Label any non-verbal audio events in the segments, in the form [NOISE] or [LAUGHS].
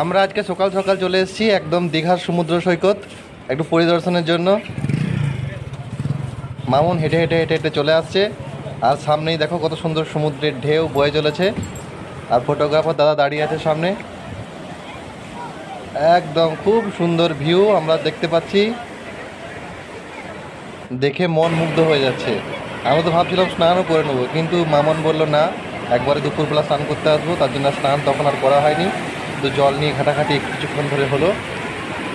আমরা আজকে সকাল সকাল চলে এসেছি একদম দীঘার সমুদ্র সৈকত, একটু পরিদর্শনের জন্য। মামুন হেঁটে হেঁটে হেঁটে হেঁটে চলে আসছে। আর সামনেই দেখো কত সুন্দর সমুদ্রের ঢেউ বয়ে চলেছে। আর ফটোগ্রাফার দাদা দাঁড়িয়ে আছে সামনে। একদম খুব সুন্দর ভিউ আমরা দেখতে পাচ্ছি। দেখে মন মুগ্ধ হয়ে যাচ্ছে। আমি তো ভাবছিলাম স্নানও করে নেব, কিন্তু মামন বলল, না, একবারে দুপুরবেলা স্নান করতে আসব, তার জন্য স্নান তখন আর করা হয়নি। তো জল নিয়ে ঘাটাঘাটি কিছুক্ষণ ধরে হলো।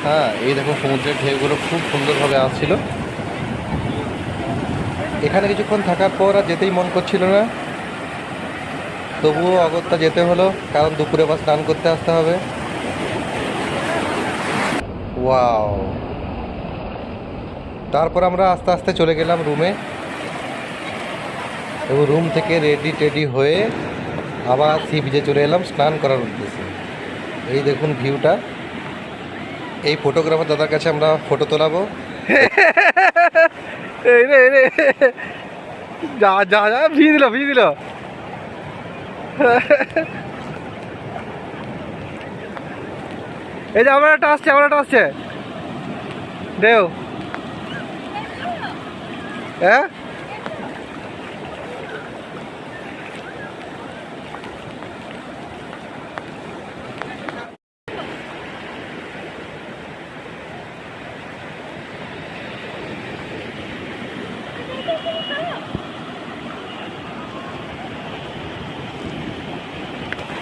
হ্যাঁ এই দেখো সমুদ্রের ঢেউগুলো খুব সুন্দরভাবে আসছিল। এখানে কিছুক্ষণ থাকার পর আর যেতেই মন করছিল না। তবুও অগত্যা যেতে হলো, কারণ দুপুরে আবার স্নান করতে আসতে হবে। ওয়াও। তারপর আমরা আস্তে আস্তে চলে গেলাম রুমে। এবং রুম থেকে রেডি টেডি হয়ে আবার সি বিচে চলে এলাম স্নান করার উদ্দেশ্যে। এই দেখুন ভিউটা। এই ফটোগ্রাফার দাদার কাছে আমরা ফটো তোলাবো। [LAUGHS] এই রে রে। যা যা যা ভিজে দিল ভিজে দিল। এই যে আমার একটা আসছে, আমার একটা আসছে। দেও। হ্যাঁ?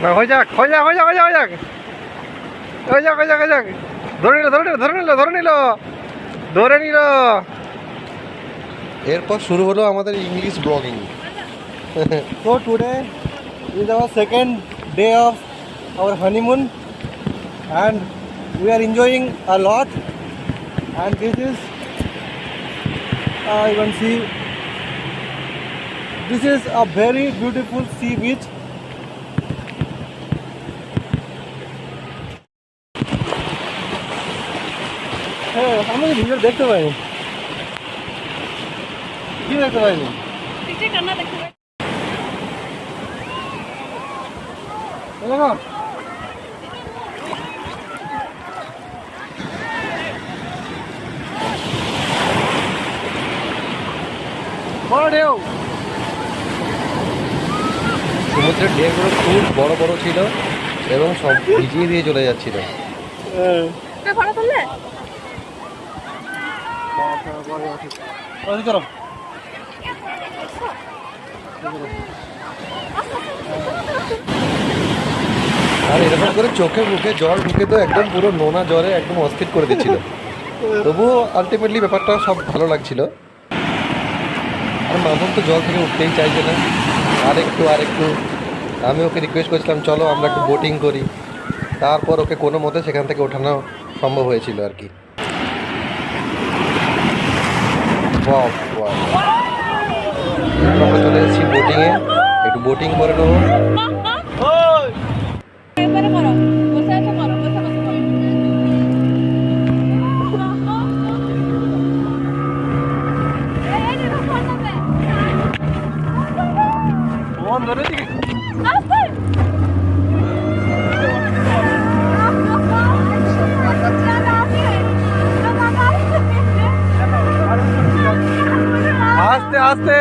না হয়ে যাক হয়ে যাক হয়ে যাক হয়ে যাক হয়ে ধরে ধরে নিল ধরে নিল ধরে নিল এরপর শুরু হলো আমাদের ইংলিশ ব্লগিং তো today is our second day of our honeymoon and we are enjoying a lot and this I want see this is very beautiful sea beach হ্যাঁ আমি ভিডিও দেখতে পাইনি। কি দেখতে পাইনি? বড় ঢেউ। সমুদ্রের ঢেউগুলো খুব বড় বড় ছিল এবং সব ভিজিয়ে দিয়ে চলে যাচ্ছিল। এটা ফটো আর এরকম করে চোখে মুখে জল ঢুকে তো একদম পুরো নোনা জ্বরে একদম অস্থির করে দিচ্ছিল। তবুও আলটিমেটলি ব্যাপারটা সব ভালো লাগছিল। আর মামুন তো জল থেকে উঠতেই চাইছে না। আর একটু আর একটু আমি ওকে রিকোয়েস্ট করেছিলাম, চলো আমরা একটু বোটিং করি। তারপর ওকে কোনো মতে সেখান থেকে ওঠানো সম্ভব হয়েছিল আর কি। আমরা চলে এসেছি একটু বোটিং করে নেব। বলছি।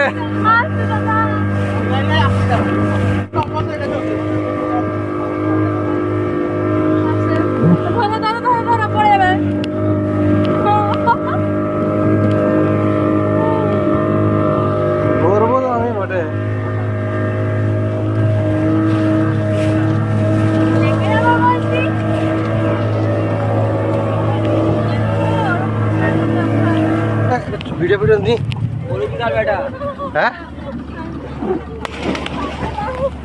ভিডিও ভিডিও নি। হ্যাঁ?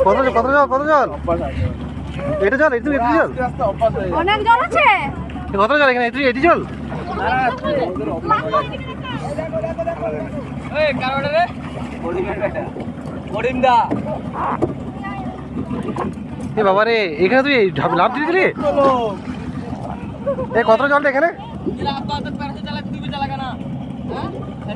কত জল কত জল কত জল? এটা জল এটু এটু জল। অনেক জল আছে। এ কত জল এখানে? এটু এটি জল? এ বাবা রে এখানে তুই লাভ দিয়ে দিলি এ কত জল এখানে? আরে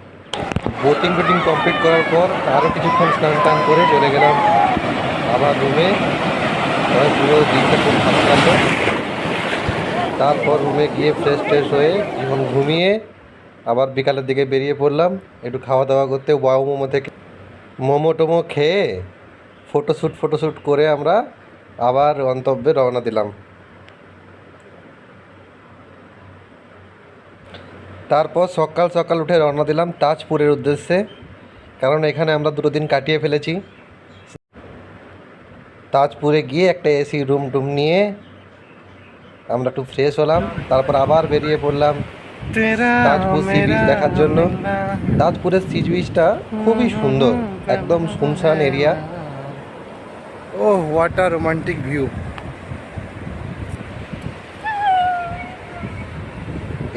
বোটিং ফোটিং কমপ্লিট করার পর আরও কিছুক্ষণ স্নান টান করে চলে গেলাম আবার রুমে পুরো দিনটা খুব ভালো লাগল তারপর রুমে গিয়ে ফ্রেশ ট্রেশ হয়ে যখন ঘুমিয়ে আবার বিকালের দিকে বেরিয়ে পড়লাম। একটু খাওয়া দাওয়া করতে ওয়াও মোমো থেকে মোমো টোমো খেয়ে ফটোশ্যুট ফটোশ্যুট করে আমরা আবার গন্তব্যে রওনা দিলাম। তারপর সকাল সকাল উঠে রওনা দিলাম তাজপুরের উদ্দেশ্যে কারণ এখানে আমরা দুটো দিন কাটিয়ে ফেলেছি। তাজপুরে গিয়ে একটা এসি রুম টুম নিয়ে আমরা একটু ফ্রেশ হলাম তারপর আবার বেরিয়ে পড়লাম তাজপুর সি বিচ দেখার জন্য। তাজপুরের সি বিচটা খুবই সুন্দর একদম শুনশান এরিয়া ও হোয়াট আ রোমান্টিক ভিউ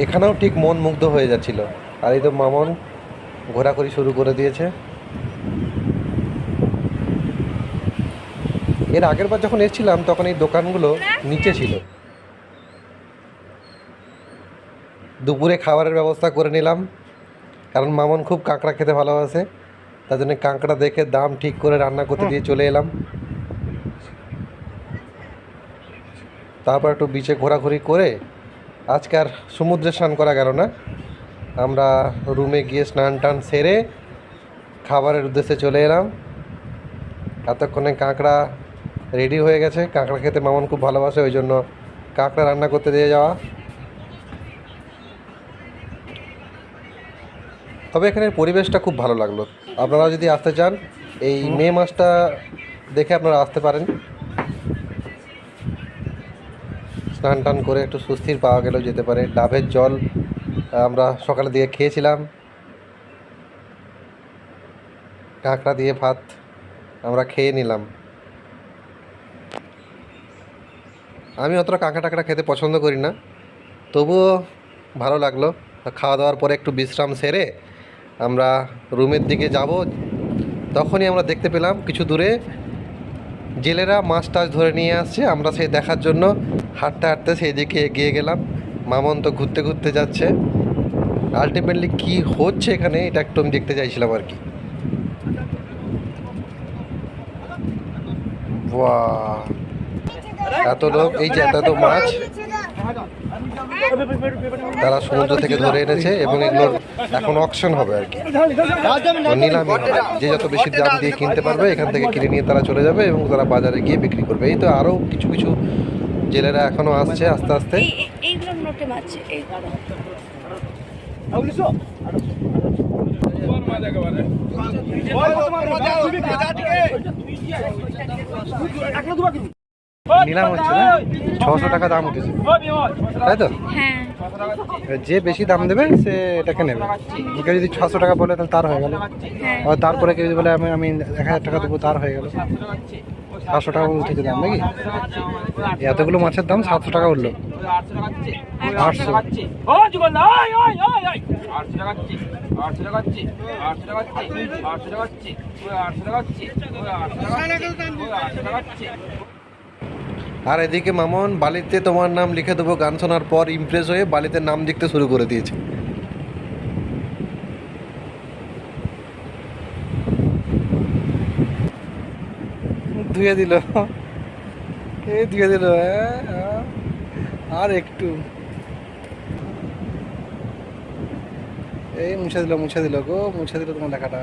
এখানেও ঠিক মন মুগ্ধ হয়ে যাচ্ছিল। আর এই তো মামন ঘোরাঘুরি শুরু করে দিয়েছে। এর আগের বার যখন এসেছিলাম, তখন এই দোকানগুলো নিচে ছিল। দুপুরে খাবারের ব্যবস্থা করে নিলাম, কারণ মামন খুব কাঁকড়া খেতে ভালোবাসে। তার জন্য কাঁকড়া দেখে দাম ঠিক করে রান্না করতে দিয়ে চলে এলাম। তারপর একটু বিচে ঘোরাঘুরি করে আজকে আর সমুদ্রে স্নান করা গেল না। আমরা রুমে গিয়ে স্নান টান সেরে খাবারের উদ্দেশ্যে চলে এলাম। এতক্ষণে কাঁকড়া রেডি হয়ে গেছে। কাঁকড়া খেতে মামন খুব ভালোবাসে, ওই জন্য কাঁকড়া রান্না করতে দিয়ে যাওয়া। তবে এখানের পরিবেশটা খুব ভালো লাগল। আপনারা যদি আসতে চান, এই মে মাসটা দেখে আপনারা আসতে পারেন। স্নান টান করে একটু সুস্থির পাওয়া গেলেও যেতে পারে। ডাবের জল আমরা সকালে দিয়ে খেয়েছিলাম। কাঁকড়া দিয়ে ভাত আমরা খেয়ে নিলাম। আমি অতটা কাঁকড়া টাকড়া খেতে পছন্দ করি না। তবুও ভালো লাগল। খাওয়া দাওয়ার পরে একটু বিশ্রাম সেরে আমরা রুমের দিকে যাব। তখনই আমরা দেখতে পেলাম কিছু দূরে জেলেরা মাছ টাছ ধরে নিয়ে আসছে। আমরা সেই দেখার জন্য হাঁটতে হাঁটতে সেই দিকে এগিয়ে গেলাম। মামন তো ঘুরতে ঘুরতে যাচ্ছে। আলটিমেটলি কি হচ্ছে এখানে, এটা একটু আমি দেখতে চাইছিলাম আর কি। এত লোক, এই যে এত মাছ। তারা সমুদ্র থেকে ধরে এনেছে এবং এগুলোর এখন অকশন হবে আর কি নিলামি যে যত বেশি দাম দিয়ে কিনতে পারবে এখান থেকে কিনে নিয়ে তারা চলে যাবে এবং তারা বাজারে গিয়ে বিক্রি করবে এই তো আরও কিছু কিছু জেলেরা এখনও আসছে আস্তে আস্তে এই এইগুলো নোটে মারছে এই নিলাম হচ্ছে না? ছশো টাকা দাম উঠেছে। তাই তো? হ্যাঁ। যে বেশি দাম দেবে সে এটাকে নেবে। কেউ যদি ছশো টাকা বলে তাহলে তার হয়ে গেল। হ্যাঁ। আর তারপরে কেউ যদি বলে আমি আমি এক হাজার টাকা দেবো তার হয়ে গেল। সাতশো টাকা উঠেছে দাম নাকি? এতগুলো মাছের দাম সাতশো টাকা উঠল। আটশো। আর এদিকে মামন, বালিতে তোমার নাম লিখে দেবো, গান শোনার পর ইমপ্রেস হয়ে বালিতে নাম লিখতে শুরু করে দিয়েছে। ধুয়ে দিল। এই ধুয়ে দিল আর একটু। এই, মুছে দিল মুছে দিল গো, মুছে দিল তোমার লেখাটা।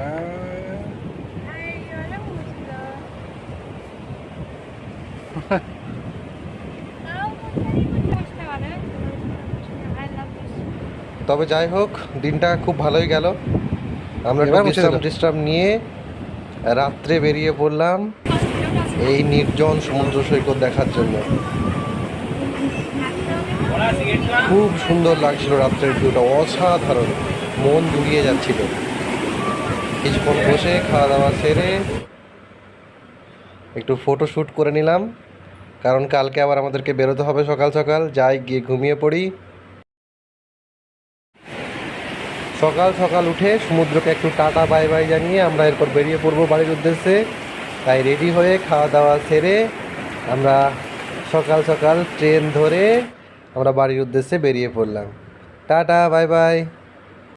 তবে যাই হোক দিনটা খুব ভালোই গেল। আমরা বিশ্রাম টিশ্রাম নিয়ে রাত্রে বেরিয়ে পড়লাম এই নির্জন সমুদ্র সৈকত দেখার জন্য। খুব সুন্দর লাগছিল রাত্রের ভিউটা অসাধারণ। মন জুড়িয়ে যাচ্ছিল। কিছুক্ষণ বসে খাওয়া দাওয়া সেরে একটু ফটো শ্যুট করে নিলাম। কারণ কালকে আবার আমাদেরকে বেরোতে হবে সকাল সকাল। যাই গিয়ে ঘুমিয়ে পড়ি। সকাল সকাল উঠে সমুদ্রকে একটু টাটা বাই বাই জানিয়ে আমরা এরপর বেরিয়ে পড়ব বাড়ির উদ্দেশ্যে। তাই রেডি হয়ে খাওয়া দাওয়া সেরে আমরা সকাল সকাল ট্রেন ধরে আমরা বাড়ির উদ্দেশ্যে বেরিয়ে পড়লাম। Tata bye bye